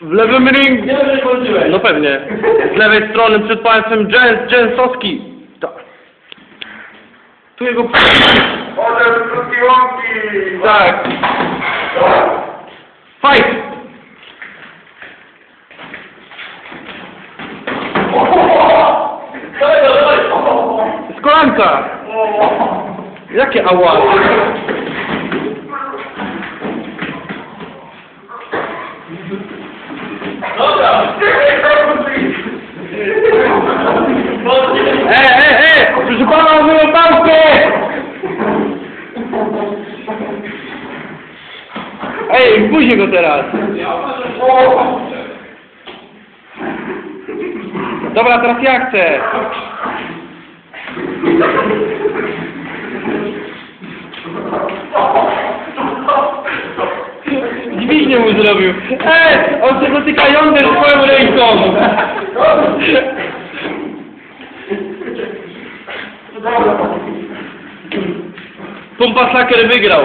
W lewym ringu. Nie wiem, kończyłeś. No pewnie. Z lewej strony przed państwem Jens, Jensowski. Tak. Tu jego... Potem krótki łąki! Tak. Fight! Z kolanka! Jakie ała? Proszę pana, moją pałkę! Ej, pójdzie go teraz! Dobra, teraz ja chcę! Dźwignię mu zrobił! Ej! On się dotyka jąder swoją ręką! Pompa Saker wygrał!